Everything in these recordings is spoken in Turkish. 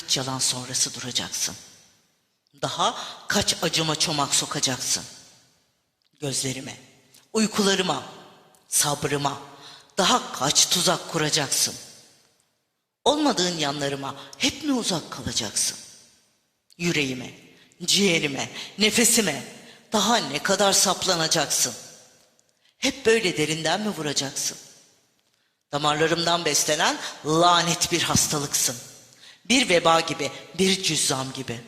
kaç yalan sonrası duracaksın? Daha kaç acıma çomak sokacaksın? Gözlerime, uykularıma, sabrıma daha kaç tuzak kuracaksın? Olmadığın yanlarıma hep mi uzak kalacaksın? Yüreğime, ciğerime, nefesime daha ne kadar saplanacaksın? Hep böyle derinden mi vuracaksın? Damarlarımdan beslenen lanet bir hastalıksın. Bir veba gibi, bir cüzzam gibi.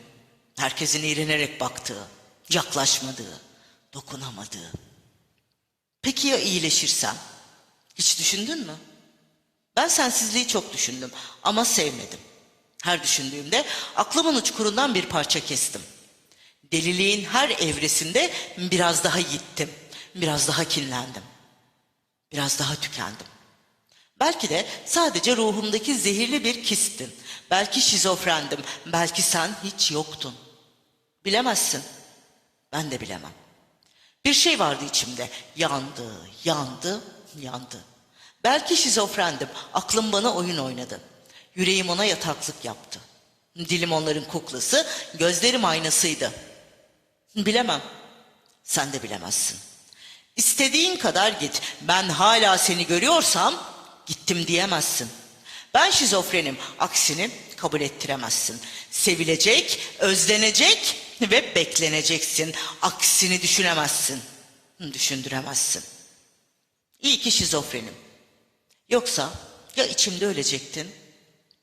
Herkesin iğrenerek baktığı, yaklaşmadığı, dokunamadığı. Peki ya iyileşirsem? Hiç düşündün mü? Ben sensizliği çok düşündüm ama sevmedim. Her düşündüğümde aklımın uçkurundan bir parça kestim. Deliliğin her evresinde biraz daha yittim, biraz daha kinlendim, biraz daha tükendim. Belki de sadece ruhumdaki zehirli bir kistin. Belki şizofrendim, belki sen hiç yoktun. Bilemezsin, ben de bilemem. Bir şey vardı içimde, yandı, yandı, yandı. Belki şizofrendim, aklım bana oyun oynadı. Yüreğim ona yataklık yaptı. Dilim onların kuklası, gözlerim aynasıydı. Bilemem, sen de bilemezsin. İstediğin kadar git, ben hala seni görüyorsam gittim diyemezsin. Ben şizofrenim, aksini kabul ettiremezsin. Sevilecek, özlenecek ve bekleneceksin. Aksini düşünemezsin, düşündüremezsin. İyi ki şizofrenim. Yoksa ya içimde ölecektin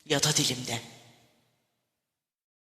ya da dilimde.